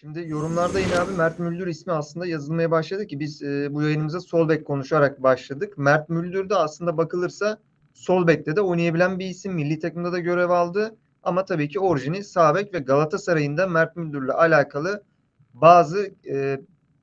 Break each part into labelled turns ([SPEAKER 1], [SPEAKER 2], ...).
[SPEAKER 1] Şimdi yorumlarda yine abi Mert Müldür ismi aslında yazılmaya başladı ki biz e, bu yayınımıza sol bek konuşarak başladık. Mert Müldür de aslında bakılırsa sol bekte de oynayabilen bir isim. Milli takımda da görev aldı. Ama tabii ki orijini sağ ve Galatasaray'ın da Mert Müldür'le alakalı bazı e,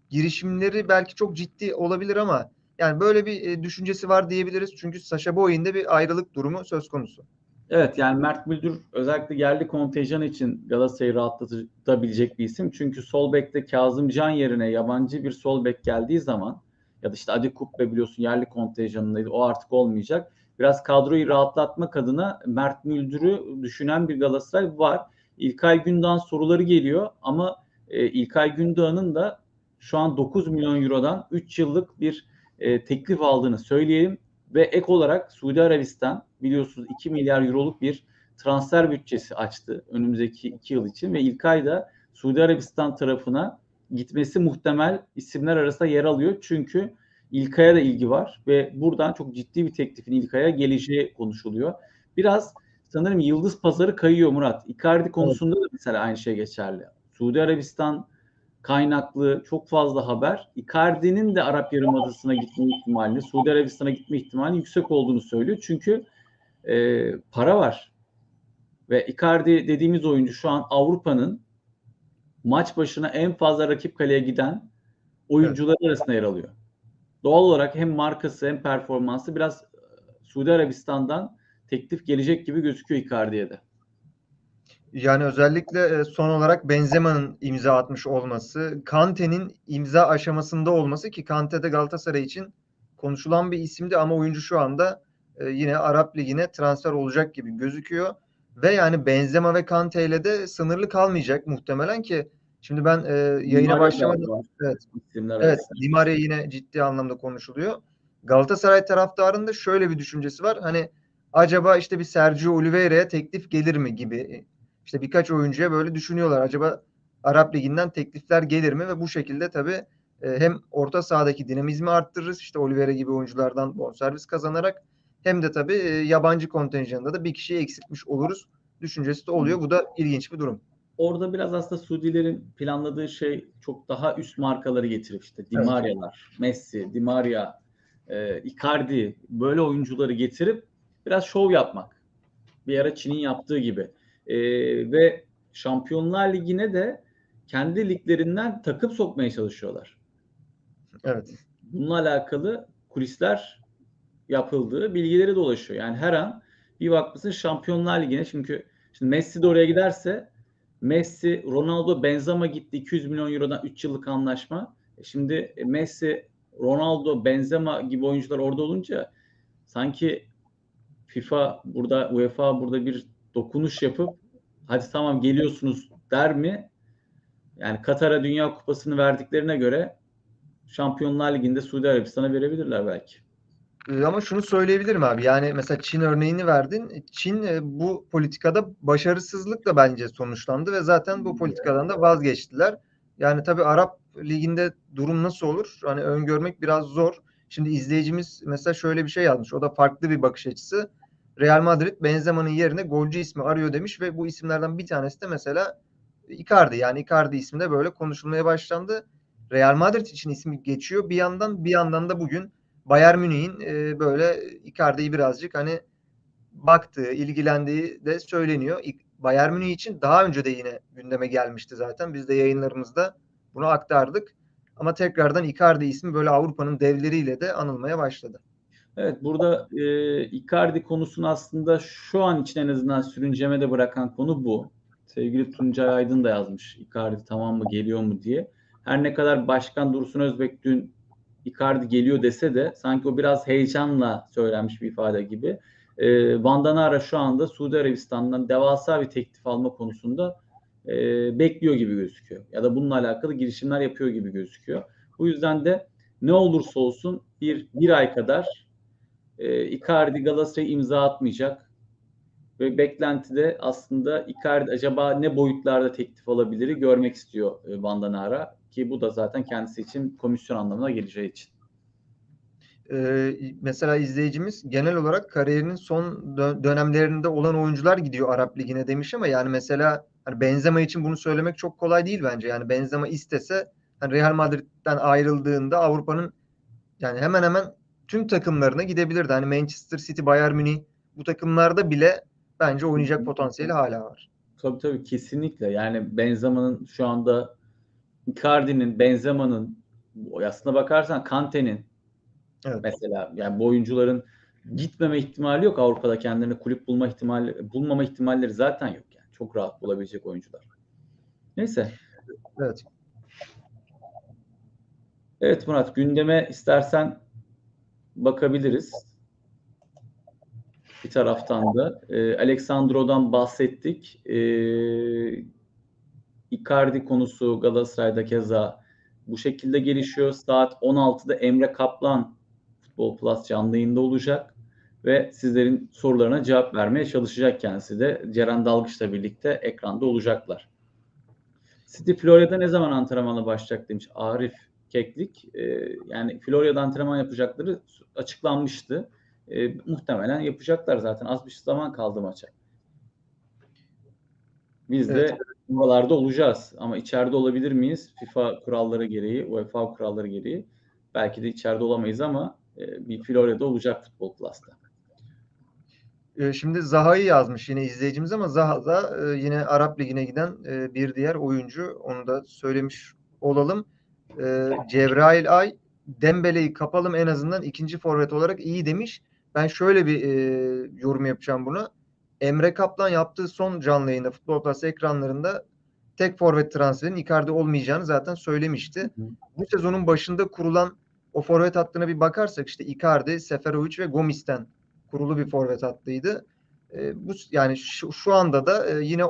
[SPEAKER 1] girişimleri belki çok ciddi olabilir ama yani böyle bir e, düşüncesi var diyebiliriz. Çünkü Saşa Boy'un bir ayrılık durumu söz konusu.
[SPEAKER 2] Evet yani Mert Müldür özellikle yerli kontenjan için Galatasaray'ı rahatlatabilecek bir isim. Çünkü sol bekte Kazım Can yerine yabancı bir sol bek geldiği zaman ya da işte Adi Kubbe biliyorsun yerli kontenjanındaydı. O artık olmayacak. Biraz kadroyu rahatlatmak adına Mert Müldür'ü düşünen bir Galatasaray var. İlkay Gündoğan soruları geliyor ama e, İlkay Gündoğan'ın da şu an 9 milyon eurodan 3 yıllık bir e, teklif aldığını söyleyelim. Ve ek olarak Suudi Arabistan biliyorsunuz 2 milyar euroluk bir transfer bütçesi açtı önümüzdeki 2 yıl için ve İlkay da Suudi Arabistan tarafına gitmesi muhtemel isimler arasında yer alıyor. Çünkü İlkay'a da ilgi var ve buradan çok ciddi bir teklifin İlkay'a geleceği konuşuluyor. Biraz sanırım yıldız pazarı kayıyor Murat. Icardi konusunda da mesela aynı şey geçerli. Suudi Arabistan kaynaklı çok fazla haber Icardi'nin de Arap Yarımadası'na gitme ihtimalini, Suudi Arabistan'a gitme ihtimali yüksek olduğunu söylüyor. Çünkü e, para var. Ve Icardi dediğimiz oyuncu şu an Avrupa'nın maç başına en fazla rakip kaleye giden oyuncular evet. arasında yer alıyor. Doğal olarak hem markası hem performansı biraz Suudi Arabistan'dan teklif gelecek gibi gözüküyor Icardi'ye de.
[SPEAKER 1] Yani özellikle son olarak Benzema'nın imza atmış olması, Kante'nin imza aşamasında olması ki Kante de Galatasaray için konuşulan bir isimdi ama oyuncu şu anda yine Arap Ligi'ne transfer olacak gibi gözüküyor. Ve yani Benzema ve Kante ile de sınırlı kalmayacak muhtemelen ki şimdi ben e, yayına başlamadan evet, evet Di Maria yine ciddi anlamda konuşuluyor. Galatasaray taraftarında şöyle bir düşüncesi var. Hani acaba işte bir Sergio Oliveira'ya teklif gelir mi gibi işte birkaç oyuncuya böyle düşünüyorlar. Acaba Arap Ligi'nden teklifler gelir mi? Ve bu şekilde tabii hem orta sahadaki dinamizmi arttırırız. İşte Oliveira gibi oyunculardan bonservis kazanarak hem de tabii yabancı kontenjanında da bir kişiyi eksiltmiş oluruz düşüncesi de oluyor. Bu da ilginç bir durum.
[SPEAKER 2] Orada biraz aslında Suudilerin planladığı şey çok daha üst markaları getirip işte Di Maria'lar, evet. Messi, Di Maria, e, Icardi böyle oyuncuları getirip biraz şov yapmak. Bir ara Çin'in yaptığı gibi. E, ve Şampiyonlar Ligi'ne de kendi liglerinden takım sokmaya çalışıyorlar.
[SPEAKER 1] Evet.
[SPEAKER 2] Bununla alakalı kulisler yapıldığı bilgileri dolaşıyor. Yani her an bir bakmışsın Şampiyonlar Ligi'ne çünkü şimdi Messi de oraya giderse Messi, Ronaldo, Benzema gitti 200 milyon eurodan 3 yıllık anlaşma. Şimdi Messi, Ronaldo, Benzema gibi oyuncular orada olunca sanki FIFA burada, UEFA burada bir dokunuş yapıp hadi tamam geliyorsunuz der mi? Yani Katar'a Dünya Kupası'nı verdiklerine göre Şampiyonlar Ligi'nde Suudi Arabistan'a verebilirler belki.
[SPEAKER 1] Ama şunu söyleyebilirim abi. Yani mesela Çin örneğini verdin. Çin bu politikada başarısızlıkla bence sonuçlandı ve zaten bu politikadan da vazgeçtiler. Yani tabii Arap Ligi'nde durum nasıl olur? Hani öngörmek biraz zor. Şimdi izleyicimiz mesela şöyle bir şey yazmış. O da farklı bir bakış açısı. Real Madrid Benzema'nın yerine golcü ismi arıyor demiş ve bu isimlerden bir tanesi de mesela Icardi. Yani Icardi ismi de böyle konuşulmaya başlandı. Real Madrid için ismi geçiyor. Bir yandan bir yandan da bugün Bayern Münih'in e, böyle Icardi'yi birazcık hani baktığı, ilgilendiği de söyleniyor. Bayern Münih için daha önce de yine gündeme gelmişti zaten. Biz de yayınlarımızda bunu aktardık. Ama tekrardan Icardi ismi böyle Avrupa'nın devleriyle de anılmaya başladı.
[SPEAKER 2] Evet burada e, Icardi konusunu aslında şu an için en azından sürüncemede bırakan konu bu. Sevgili Tuncay Aydın da yazmış Icardi tamam mı geliyor mu diye. Her ne kadar Başkan Dursun Özbek dün Icardi geliyor dese de sanki o biraz heyecanla söylenmiş bir ifade gibi. E, Vandanara şu anda Suudi Arabistan'dan devasa bir teklif alma konusunda e, bekliyor gibi gözüküyor. Ya da bununla alakalı girişimler yapıyor gibi gözüküyor. Bu yüzden de ne olursa olsun bir, bir ay kadar e, Icardi Galatasaray'a imza atmayacak. Ve beklentide aslında Icardi acaba ne boyutlarda teklif alabilir görmek istiyor e, Vandanara. Ki bu da zaten kendisi için komisyon anlamına geleceği için.
[SPEAKER 1] Ee, mesela izleyicimiz genel olarak kariyerinin son dönemlerinde olan oyuncular gidiyor Arap Ligi'ne demiş ama yani mesela hani Benzema için bunu söylemek çok kolay değil bence. Yani Benzema istese hani Real Madrid'den ayrıldığında Avrupa'nın yani hemen hemen tüm takımlarına gidebilirdi. Hani Manchester City, Bayern Münih bu takımlarda bile bence oynayacak potansiyeli hala var.
[SPEAKER 2] Tabii tabii kesinlikle. Yani Benzema'nın şu anda Icardi'nin, Benzema'nın aslına bakarsan Kante'nin
[SPEAKER 1] Evet.
[SPEAKER 2] mesela yani bu oyuncuların gitmeme ihtimali yok Avrupa'da kendilerine kulüp bulma ihtimali bulmama ihtimalleri zaten yok yani. Çok rahat bulabilecek oyuncular. Neyse.
[SPEAKER 1] Evet.
[SPEAKER 2] Evet Murat gündeme istersen bakabiliriz. Bir taraftan da e, Alexandro'dan bahsettik. E, Icardi konusu Galatasaray'da keza bu şekilde gelişiyor. Saat 16'da Emre Kaplan Futbol Plus canlı yayında olacak ve sizlerin sorularına cevap vermeye çalışacak kendisi de. Ceren Dalgıç'la birlikte ekranda olacaklar. City Florya'da ne zaman antrenmana başlayacak demiş Arif Keklik. Ee, yani Florya'da antrenman yapacakları açıklanmıştı. Ee, muhtemelen yapacaklar zaten. Az bir zaman kaldı maça. Biz de
[SPEAKER 1] Evet.
[SPEAKER 2] Buralarda olacağız. Ama içeride olabilir miyiz? FIFA kuralları gereği, UEFA kuralları gereği. Belki de içeride olamayız ama e, bir Florya'da olacak Futbol Plus'ta.
[SPEAKER 1] Ee, Şimdi Zaha'yı yazmış yine izleyicimiz ama Zaha da e, yine Arap Ligi'ne giden e, bir diğer oyuncu. Onu da söylemiş olalım. E, Cebrail Ay Dembele'yi kapalım en azından ikinci forvet olarak iyi demiş. Ben şöyle bir e, yorum yapacağım buna. Emre Kaplan yaptığı son canlı yayında Futbol Plus ekranlarında tek forvet transferinin Icardi olmayacağını zaten söylemişti.
[SPEAKER 2] Hı.
[SPEAKER 1] Bu sezonun başında kurulan o forvet hattına bir bakarsak işte Icardi, Seferovic ve Gomis'ten kurulu bir forvet hattıydı. E, bu yani şu, şu anda da e, yine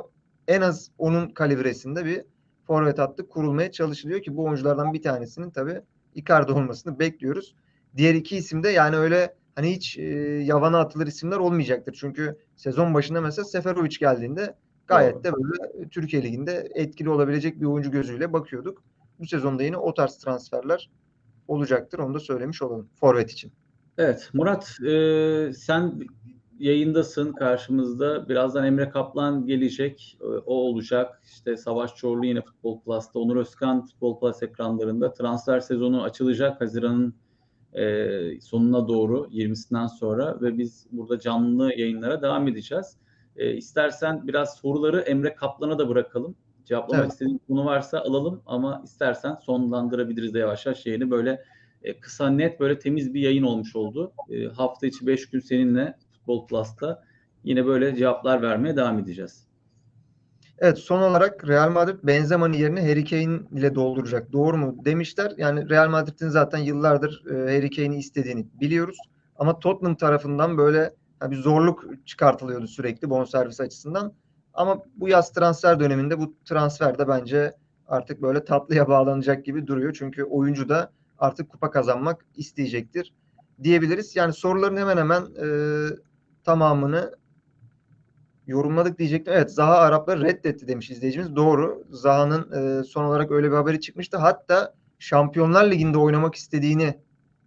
[SPEAKER 1] en az onun kalibresinde bir forvet hattı kurulmaya çalışılıyor ki bu oyunculardan bir tanesinin tabii Icardi olmasını bekliyoruz. Diğer iki isim de yani öyle hani hiç e, yavana atılır isimler olmayacaktır. Çünkü sezon başında mesela Seferovic geldiğinde gayet
[SPEAKER 2] Doğru.
[SPEAKER 1] de böyle Türkiye Ligi'nde etkili olabilecek bir oyuncu gözüyle bakıyorduk. Bu sezonda yine o tarz transferler olacaktır. Onu da söylemiş olalım forvet için.
[SPEAKER 2] Evet Murat e, sen yayındasın karşımızda. Birazdan Emre Kaplan gelecek. O olacak. İşte Savaş Çorlu yine Futbol Plus'ta. Onur Özkan Futbol Plus ekranlarında. Transfer sezonu açılacak Haziran'ın e, sonuna doğru 20'sinden sonra ve biz burada canlı yayınlara devam edeceğiz. E, istersen biraz soruları Emre Kaplan'a da bırakalım. Cevaplamak
[SPEAKER 1] Evet.
[SPEAKER 2] istediğin konu varsa alalım ama istersen sonlandırabiliriz de yavaş yavaş yayını böyle e, kısa net böyle temiz bir yayın olmuş oldu. E, hafta içi 5 gün seninle Futbol Plus'ta yine böyle cevaplar vermeye devam edeceğiz.
[SPEAKER 1] Evet son olarak Real Madrid Benzema'nın yerini Harry Kane ile dolduracak. Doğru mu demişler. Yani Real Madrid'in zaten yıllardır e, Harry Kane'i istediğini biliyoruz. Ama Tottenham tarafından böyle bir zorluk çıkartılıyordu sürekli bonservis açısından. Ama bu yaz transfer döneminde bu transfer de bence artık böyle tatlıya bağlanacak gibi duruyor. Çünkü oyuncu da artık kupa kazanmak isteyecektir diyebiliriz. Yani soruların hemen hemen e, tamamını yorumladık diyecektim. Evet Zaha Arapları reddetti demiş izleyicimiz. Doğru. Zaha'nın e, son olarak öyle bir haberi çıkmıştı. Hatta Şampiyonlar Ligi'nde oynamak istediğini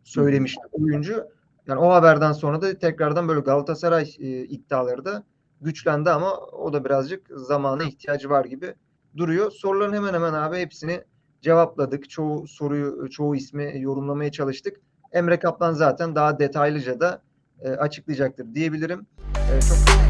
[SPEAKER 1] söylemişti oyuncu. Yani o haberden sonra da tekrardan böyle Galatasaray e, iddiaları da güçlendi ama o da birazcık zamana ihtiyacı var gibi duruyor. Soruların hemen hemen abi hepsini cevapladık. Çoğu soruyu, çoğu ismi yorumlamaya çalıştık. Emre Kaplan zaten daha detaylıca da e, açıklayacaktır diyebilirim. E, çok